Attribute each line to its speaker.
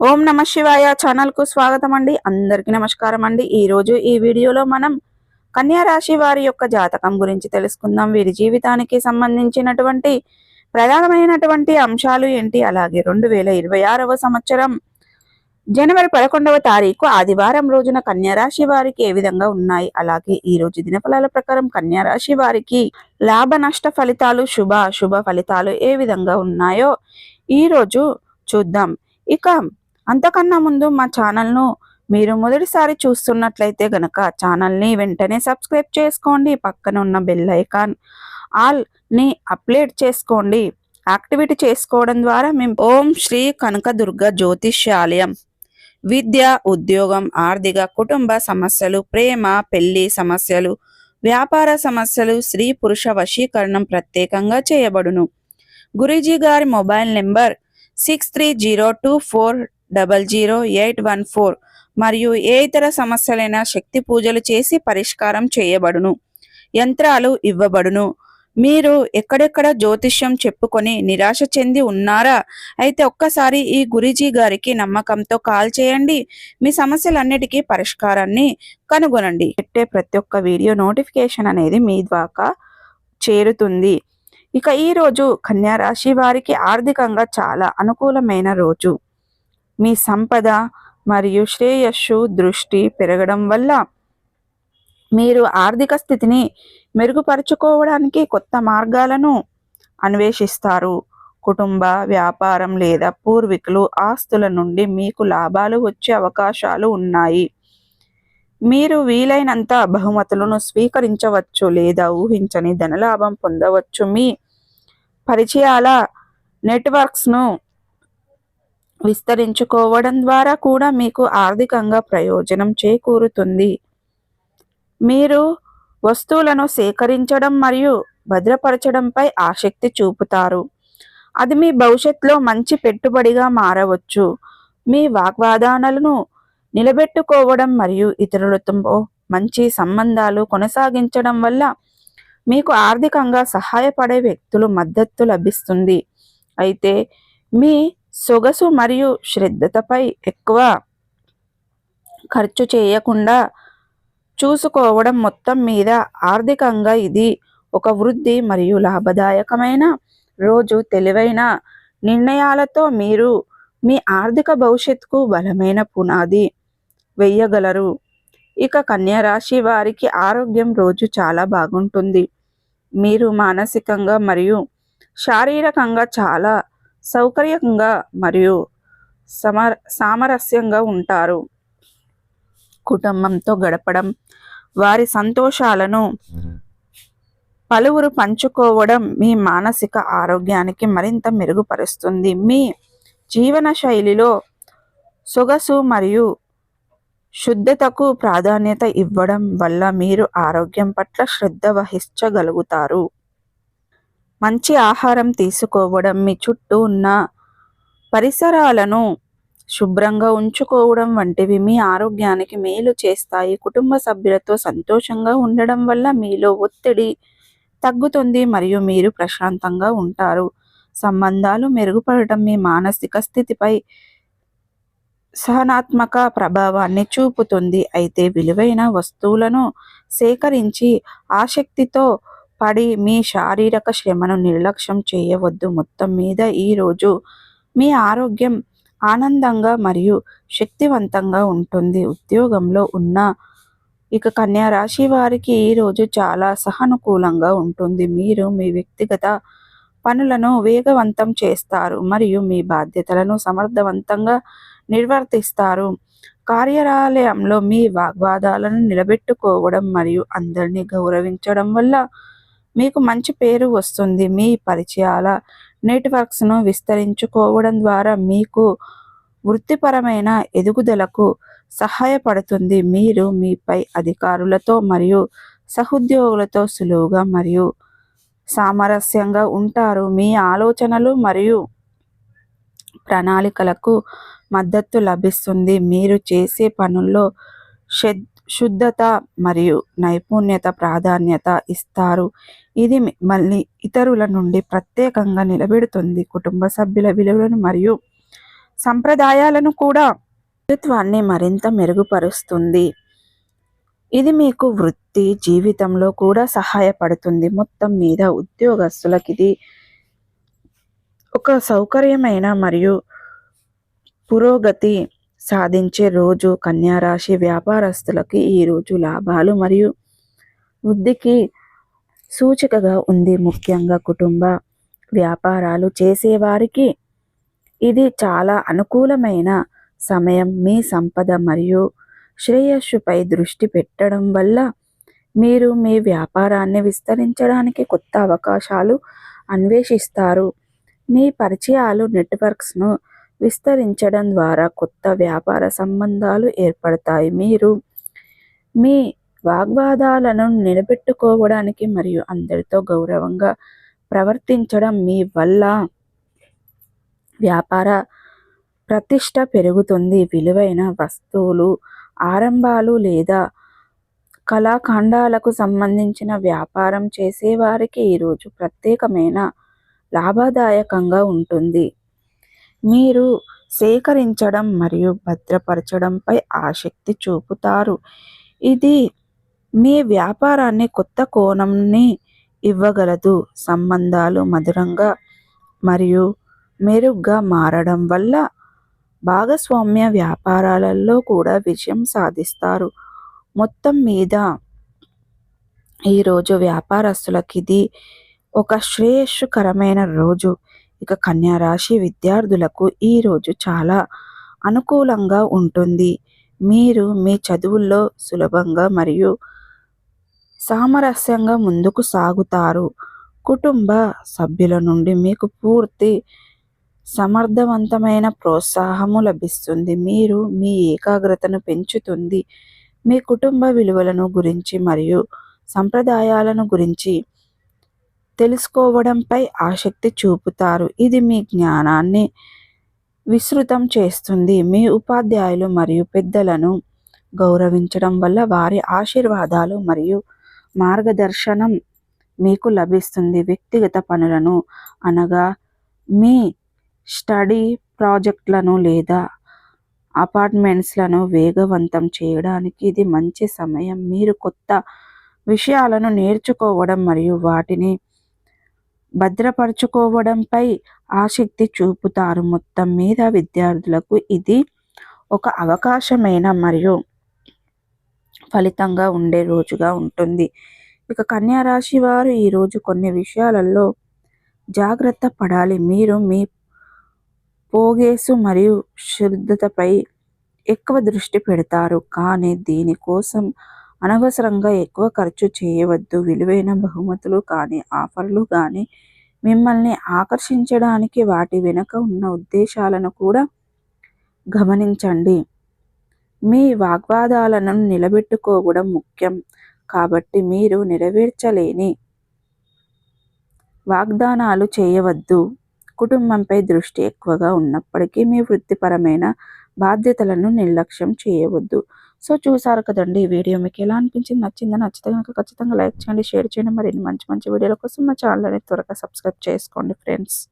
Speaker 1: ఓం నమ శివాయ ఛానల్కు స్వాగతం అండి. అందరికీ నమస్కారం అండి. ఈ రోజు ఈ వీడియోలో మనం కన్యా రాశి వారి యొక్క జాతకం గురించి తెలుసుకుందాం. వీరి జీవితానికి సంబంధించినటువంటి ప్రధానమైనటువంటి అంశాలు ఏంటి? అలాగే రెండు వేల ఇరవై ఆరవ సంవత్సరం జనవరి పదకొండవ తారీఖు ఆదివారం రోజున కన్యా రాశి వారికి ఏ విధంగా ఉన్నాయి? అలాగే ఈ రోజు దినఫలాల ప్రకారం కన్యా రాశి వారికి లాభ నష్ట ఫలితాలు శుభ అశుభ ఫలితాలు ఏ విధంగా ఉన్నాయో ఈ రోజు చూద్దాం. ఇక అంతకన్నా ముందు మా ఛానల్ను మీరు మొదటిసారి చూస్తున్నట్లయితే గనక ఛానల్ని వెంటనే సబ్స్క్రైబ్ చేసుకోండి పక్కన ఉన్న బెల్ ఐకాన్ ఆల్ని అప్డేట్ చేసుకోండి. యాక్టివిటీ చేసుకోవడం ద్వారా మేము ఓం శ్రీ కనకదుర్గ జ్యోతిష్యాలయం విద్య ఉద్యోగం ఆర్థిక కుటుంబ సమస్యలు ప్రేమ పెళ్ళి సమస్యలు వ్యాపార సమస్యలు స్త్రీ పురుష వశీకరణం ప్రత్యేకంగా చేయబడును. గురూజీ గారి mobile number six three zero two four double zero eight one four మరియు ఏ ఇతర సమస్యలైన శక్తి పూజలు చేసి పరిష్కారం చేయబడును. యంత్రాలు ఇవ్వబడును. మీరు ఎక్కడెక్కడ జ్యోతిష్యం చెప్పుకొని నిరాశ చెంది ఉన్నారా? అయితే ఒక్కసారి ఈ గురిజీ గారికి నమ్మకంతో కాల్ చేయండి. మీ సమస్యలన్నిటికీ పరిష్కారాన్ని కనుగొనండి. పెట్టే ప్రతి ఒక్క వీడియో నోటిఫికేషన్ అనేది మీ ద్వారా చేరుతుంది. ఇక ఈ రోజు కన్యా రాశి వారికి ఆర్థికంగా చాలా అనుకూలమైన రోజు. మీ సంపద మరియు శ్రేయస్సు దృష్టి పెరగడం వల్ల మీరు ఆర్థిక స్థితిని మెరుగుపరుచుకోవడానికి కొత్త మార్గాలను అన్వేషిస్తారు. కుటుంబ వ్యాపారం లేదా పూర్వీకులు ఆస్తుల నుండి మీకు లాభాలు వచ్చే అవకాశాలు ఉన్నాయి. మీరు వీలైనంత బహుమతులను స్వీకరించవచ్చు లేదా ఊహించని ధనలాభం పొందవచ్చు. మీ పరిచయాల నెట్వర్క్స్ను విస్తరించుకోవడం ద్వారా కూడా మీకు ఆర్థికంగా ప్రయోజనం చేకూరుతుంది. మీరు వస్తువులను సేకరించడం మరియు భద్రపరచడంపై ఆసక్తి చూపుతారు. అది మీ భవిష్యత్తులో మంచి పెట్టుబడిగా మారవచ్చు. మీ వాగ్వాదానాలను నిలబెట్టుకోవడం మరియు ఇతరులతో మంచి సంబంధాలు కొనసాగించడం వల్ల మీకు ఆర్థికంగా సహాయపడే వ్యక్తులు మద్దతు లభిస్తుంది. అయితే మీ సొగసు మరియు శ్రద్ధతపై ఎక్కువ ఖర్చు చేయకుండా చూసుకోవడం మొత్తం మీద ఆర్థికంగా ఇది ఒక వృద్ధి మరియు లాభదాయకమైన రోజు. తెలివైన నిర్ణయాలతో మీరు మీ ఆర్థిక భవిష్యత్తుకు బలమైన పునాది వెయ్యగలరు ఇక కన్యా రాశి వారికి ఆరోగ్యం రోజు చాలా బాగుంటుంది. మీరు మానసికంగా మరియు శారీరకంగా చాలా సౌకర్యంగా మరియు సమర సామరస్యంగా ఉంటారు. కుటుంబంతో గడపడం వారి సంతోషాలను పలువురు పంచుకోవడం మీ మానసిక ఆరోగ్యానికి మరింత మెరుగుపరుస్తుంది. మీ జీవన శైలిలో సొగసు మరియు శుద్ధతకు ప్రాధాన్యత ఇవ్వడం వల్ల మీరు ఆరోగ్యం పట్ల శ్రద్ధ వహించగలుగుతారు. మంచి ఆహారం తీసుకోవడం మీ చుట్టూ ఉన్న పరిసరాలను శుభ్రంగా ఉంచుకోవడం వంటివి మీ ఆరోగ్యానికి మేలు చేస్తాయి. కుటుంబ సభ్యులతో సంతోషంగా ఉండడం వల్ల మీలో ఒత్తిడి తగ్గుతుంది మరియు మీరు ప్రశాంతంగా ఉంటారు. సంబంధాలు మెరుగుపడటం మీ మానసిక స్థితిపై సహనాత్మక ప్రభావాన్ని చూపుతుంది. అయితే విలువైన వస్తువులను సేకరించి ఆసక్తితో పడి మీ శారీరక శ్రమను నిర్లక్ష్యం చేయవద్దు. మొత్తం మీద ఈరోజు మీ ఆరోగ్యం ఆనందంగా మరియు శక్తివంతంగా ఉంటుంది. ఉద్యోగంలో ఉన్న ఇక కన్యా రాశి వారికి ఈరోజు చాలా సహానుకూలంగా ఉంటుంది. మీరు మీ వ్యక్తిగత పనులను వేగవంతం చేస్తారు మరియు మీ బాధ్యతలను సమర్థవంతంగా నిర్వర్తిస్తారు. కార్యాలయంలో మీ వాగ్వాదాలను నిలబెట్టుకోవడం మరియు అందరినీ గౌరవించడం వల్ల మీకు మంచి పేరు వస్తుంది. మీ పరిచయాల నెట్వర్క్స్ను విస్తరించుకోవడం ద్వారా మీకు వృత్తిపరమైన ఎదుగుదలకు సహాయపడుతుంది. మీరు మీపై అధికారులతో మరియు సహోద్యోగులతో సులువుగా మరియు సామరస్యంగా ఉంటారు. మీ ఆలోచనలు మరియు ప్రణాళికలకు మద్దతు లభిస్తుంది. మీరు చేసే పనుల్లో శుద్ధత మరియు నైపుణ్యత ప్రాధాన్యత ఇస్తారు. ఇది మళ్ళీ ఇతరుల నుండి ప్రత్యేకంగా నిలబెడుతుంది. కుటుంబ సభ్యుల విలువలను మరియు సంప్రదాయాలను కూడా వ్యక్తిత్వాన్ని మరింత మెరుగుపరుస్తుంది. ఇది మీకు వృత్తి జీవితంలో కూడా సహాయపడుతుంది. మొత్తం మీద ఉద్యోగస్తులకు ఇది ఒక సౌకర్యమైన మరియు పురోగతి సాధించే రోజు కన్యారాశి వ్యాపారస్తులకి ఈరోజు లాభాలు మరియు వృద్ధికి సూచికగా ఉంది. ముఖ్యంగా కుటుంబ వ్యాపారాలు చేసేవారికి ఇది చాలా అనుకూలమైన సమయం. మీ సంపద మరియు శ్రేయస్సుపై దృష్టి పెట్టడం వల్ల మీరు మీ వ్యాపారాన్ని విస్తరించడానికి కొత్త అవకాశాలు అన్వేషిస్తారు. మీ పరిచయాలు నెట్వర్క్స్ను విస్తరించడం ద్వారా కొత్త వ్యాపార సంబంధాలు ఏర్పడతాయి. మీరు మీ వాగ్వాదాలను నిలబెట్టుకోవడానికి మరియు అందరితో గౌరవంగా ప్రవర్తించడం మీ వల్ల వ్యాపార ప్రతిష్ట పెరుగుతుంది. విలువైన వస్తువులు ఆరంభాలు లేదా కళాఖండాలకు సంబంధించిన వ్యాపారం చేసేవారికి ఈరోజు ప్రత్యేకమైన లాభదాయకంగా ఉంటుంది. మీరు సేకరించడం మరియు భద్రపరచడంపై ఆసక్తి చూపుతారు. ఇది మీ వ్యాపారాన్ని కొత్త కోణంని ఇవ్వగలదు. సంబంధాలు మధురంగా మరియు మెరుగ్గా మారడం వల్ల భాగస్వామ్య వ్యాపారాలలో కూడా విజయం సాధిస్తారు. మొత్తం మీద ఈరోజు వ్యాపారస్తులకి ఇది ఒక శ్రేయస్కరమైన రోజు. ఇక కన్యారాశి విద్యార్థులకు ఈరోజు చాలా అనుకూలంగా ఉంటుంది. మీరు మీ చదువుల్లో సులభంగా మరియు సామరస్యంగా ముందుకు సాగుతారు. కుటుంబ సభ్యుల నుండి మీకు పూర్తి సమర్థవంతమైన ప్రోత్సాహము లభిస్తుంది. మీరు మీ ఏకాగ్రతను పెంచుతుంది. మీ కుటుంబ విలువలను గురించి మరియు సంప్రదాయాలను గురించి తెలుసుకోవడంపై ఆసక్తి చూపుతారు. ఇది మీ జ్ఞానాన్ని విస్తృతం చేస్తుంది. మీ ఉపాధ్యాయులు మరియు పెద్దలను గౌరవించడం వల్ల వారి ఆశీర్వాదాలు మరియు మార్గదర్శనం మీకు లభిస్తుంది. వ్యక్తిగత పనులను అనగా మీ స్టడీ ప్రాజెక్టులను లేదా అపార్ట్మెంట్స్లను వేగవంతం చేయడానికి ఇది మంచి సమయం. మీరు కొత్త విషయాలను నేర్చుకోవడం మరియు వాటిని భద్రపరచుకోవడంపై ఆసక్తి చూపుతారు. మొత్తం మీద విద్యార్థులకు ఇది ఒక అవకాశమైన? మరియు ఫలితంగా ఉండే రోజుగా ఉంటుంది. ఇక కన్యా రాశి వారు ఈరోజు కొన్ని విషయాలలో జాగ్రత్త పడాలి. మీరు మీ పోగేసు మరియు శుద్ధతపై ఎక్కువ దృష్టి పెడతారు. కానీ దీనికోసం అనవసరంగా ఎక్కువ ఖర్చు చేయవద్దు. విలువైన బహుమతులు కానీ ఆఫర్లు కానీ మిమ్మల్ని ఆకర్షించడానికి వాటి వెనుక ఉన్న ఉద్దేశాలను కూడా గమనించండి. మీ వాగ్వాదాలను నిలబెట్టుకోవడం ముఖ్యం. కాబట్టి మీరు నెరవేర్చలేని వాగ్దానాలు చేయవద్దు. కుటుంబంపై దృష్టి ఎక్కువగా ఉన్నప్పటికీ మీ వృత్తిపరమైన బాధ్యతలను నిర్లక్ష్యం చేయవద్దు. సో చూసారు కదండి ఈ వీడియో. మీకు ఎలా అనిపించింది? నచ్చిందని నచ్చితే కనుక ఖచ్చితంగా లైక్ చేయండి షేర్ చేయండి. మరిన్ని మంచి మంచి వీడియోల కోసం మా ఛానల్ అనేది త్వరగా సబ్స్క్రైబ్ చేసుకోండి ఫ్రెండ్స్.